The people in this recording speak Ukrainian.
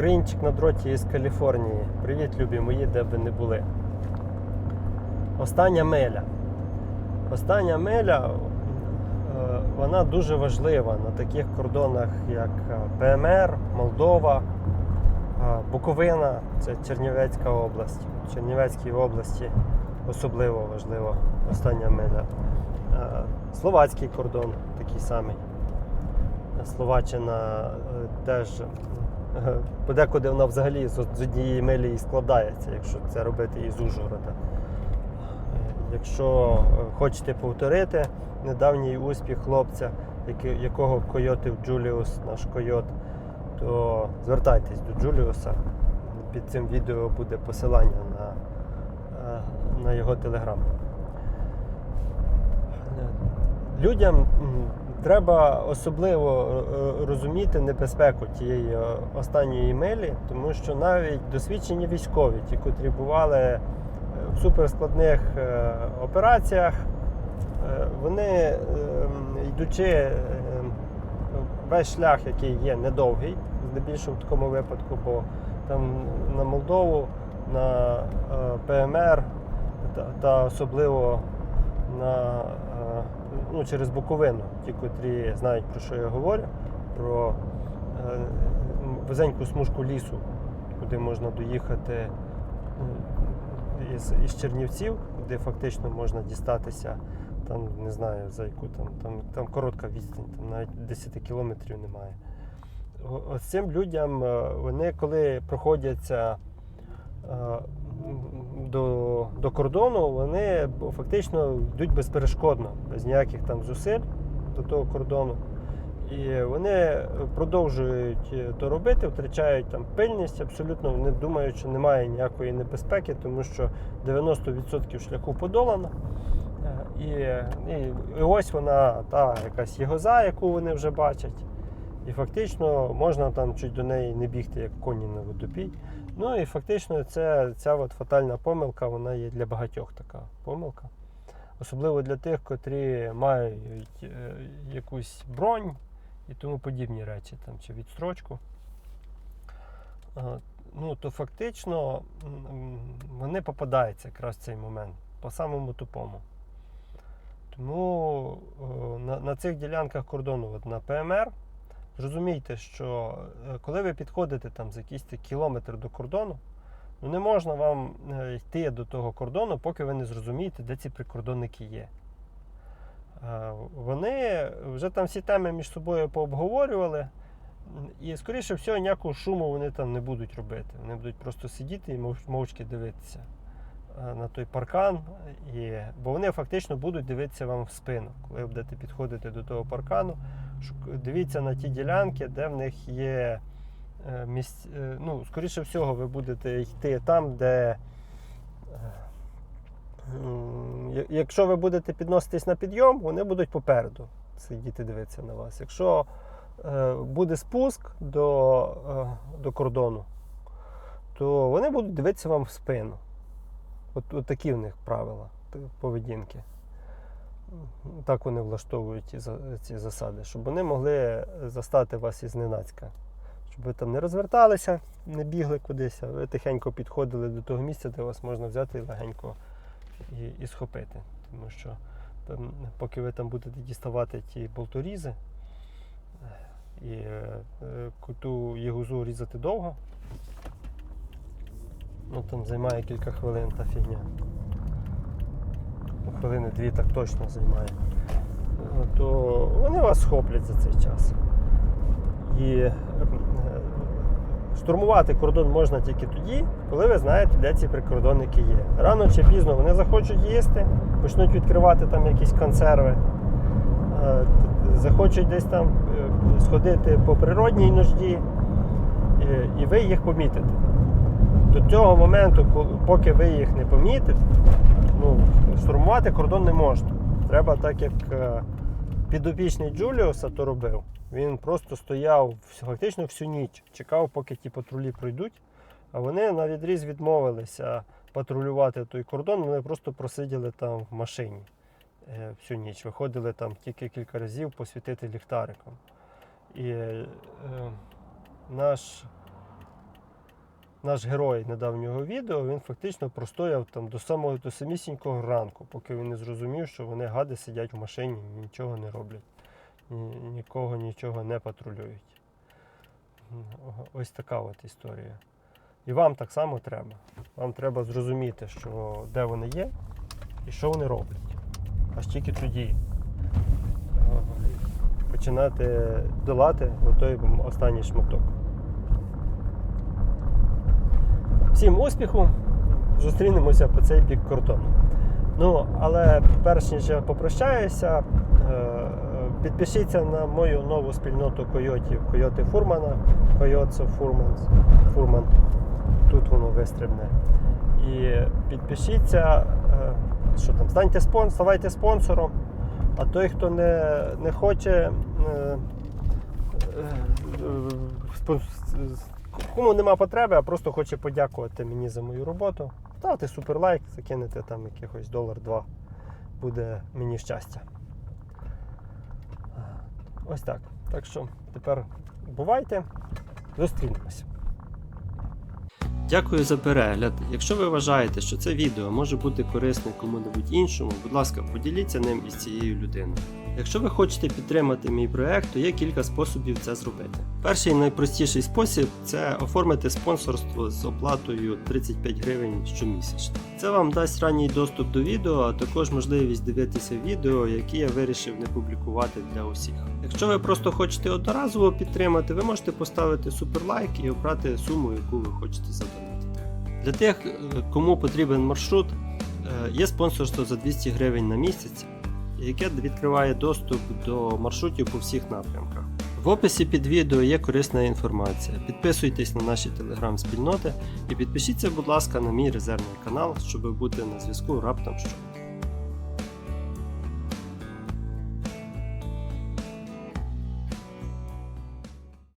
Українчик на дроті із Каліфорнії. Привіт, любі мої, де б ви не були. Остання миля. Остання миля е, вона дуже важлива на таких кордонах, як е, ПМР, Молдова, е, Буковина, це Чернівецька область. В Чернівецькій області особливо важлива остання миля. Е, Словацький кордон такий самий. Словаччина теж подекуди вона взагалі з однієї милі і складається, якщо це робити із Ужгорода. Е, Якщо е, хочете повторити недавній успіх хлопця, якого койотив Джуліус, наш койот, то звертайтесь до Джуліуса. Під цим відео буде посилання на, е, на його телеграм. Людям м, треба особливо е, розуміти небезпеку тієї е, останньої милі, тому що навіть досвідчені військові, ті, котрі бували е, в суперскладних е, операціях, е, вони, е, йдучи е, весь шлях, який є недовгий, здебільшого в такому випадку, бо там на Молдову, на е, ПМР та, особливо на, е, ну, через Буковину, ті, котрі знають про що я говорю, про е, вузеньку смужку лісу, куди можна доїхати е, із, із Чернівців, де фактично можна дістатися, там не знаю за яку там, там, там коротка відстань, там навіть 10 кілометрів немає. Ось цим людям е, вони коли проходяться до, до кордону, вони фактично йдуть безперешкодно, без ніяких там зусиль до того кордону. І вони продовжують е, то робити, втрачають там пильність, абсолютно вони думають, що немає ніякої небезпеки, тому що 90% шляху подолано. Е, І, і, і ось вона, та якась єгоза, яку вони вже бачать. І фактично можна там чуть до неї не бігти, як коні на водопій. Ну і фактично це, ця от фатальна помилка, вона є для багатьох така помилка. Особливо для тих, котрі мають е, якусь бронь і тому подібні речі, там, чи відстрочку. Ну, то фактично вони попадаються якраз в цей момент, по самому тупому. Тому е, на, на цих ділянках кордону, от на ПМР, зрозумійте, що е, коли ви підходите там за якийсь кілометр до кордону, ну не можна вам е, йти до того кордону, поки ви не зрозумієте, де ці прикордонники є. Е, Вони вже там всі теми між собою пообговорювали, і, скоріше всього, ніякого шуму вони там не будуть робити. Вони будуть просто сидіти і мовчки дивитися на той паркан, і, бо вони фактично будуть дивитися вам в спину, коли будете підходити до того паркану. Дивіться на ті ділянки, де в них є е, місць. е, Ну, скоріше всього, ви будете йти там, де. е, Якщо ви будете підноситись на підйом, вони будуть попереду сидіти дивитися на вас. Якщо буде спуск до, до кордону, то вони будуть дивитися вам в спину. От, от такі в них правила поведінки. Так вони влаштовують ці, засади, щоб вони могли застати вас із ненацька. Щоб ви там не розверталися, не бігли кудись, а ви тихенько підходили до того місця, де вас можна взяти і легенько і, і схопити. Тому що там, поки ви там будете діставати ті болторізи і е, ту єгузу різати довго, ну там займає кілька хвилин та фігня. Хвилини дві так точно займає. Е, То вони вас схоплять за цей час. І е, штурмувати кордон можна тільки тоді, коли ви знаєте, де ці прикордонники є. Рано чи пізно вони захочуть їсти, почнуть відкривати там якісь консерви, е, захочуть десь там сходити по природній нужді, і ви їх помітите. До цього моменту, поки ви їх не помітите, ну, штурмувати кордон не можна. Треба так, як е, підопічний Джуліуса то робив. Він просто стояв фактично всю ніч, чекав, поки ті патрулі пройдуть. А вони на відріз відмовилися патрулювати той кордон, вони просто просиділи там в машині е, всю ніч. Виходили там тільки кілька разів посвітити ліхтариком. І е, наш наш герой недавнього відео, він фактично простояв там до самого до самісінького ранку, поки він не зрозумів, що вони гади сидять в машині, нічого не роблять, ні, нікого нічого не патрулюють. Ось така от історія. І вам так само треба. Вам треба зрозуміти, що де вони є і що вони роблять. Аж тільки тоді е, починати долати той останній шматок. Всім успіху! Зустрінемося по цей бік кордону. Ну, але перш ніж я попрощаюся, е, підпишіться на мою нову спільноту койотів Койоти Фурмана. Койотсо Фурман. Фурман. Тут воно вистрибне. І підпишіться, е, що там, станьте спонсором, ставайте спонсором. А той, хто не, не хоче, е, е, е, спон- кому нема потреби, а просто хоче подякувати мені за мою роботу, ставте суперлайк, закинете там якихось долар-два. Буде мені щастя. Ось так. Так що тепер бувайте, зустрінемося. Дякую за перегляд. Якщо ви вважаєте, що це відео може бути корисне кому-небудь іншому, будь ласка, поділіться ним із цією людиною. Якщо ви хочете підтримати мій проект, то є кілька способів це зробити. Перший найпростіший спосіб це оформити спонсорство з оплатою 35 гривень щомісячно. Це вам дасть ранній доступ до відео, а також можливість дивитися відео, які я вирішив не публікувати для усіх. Якщо ви просто хочете одноразово підтримати, ви можете поставити суперлайк і обрати суму, яку ви хочете задонатити. Для тих, е, кому потрібен маршрут, е, є спонсорство за 200 гривень на місяць, яке відкриває доступ до маршрутів по всіх напрямках. В описі під відео є корисна інформація. Підписуйтесь на наші телеграм-спільноти і підпишіться, будь ласка, на мій резервний канал, щоб бути на зв'язку раптом що.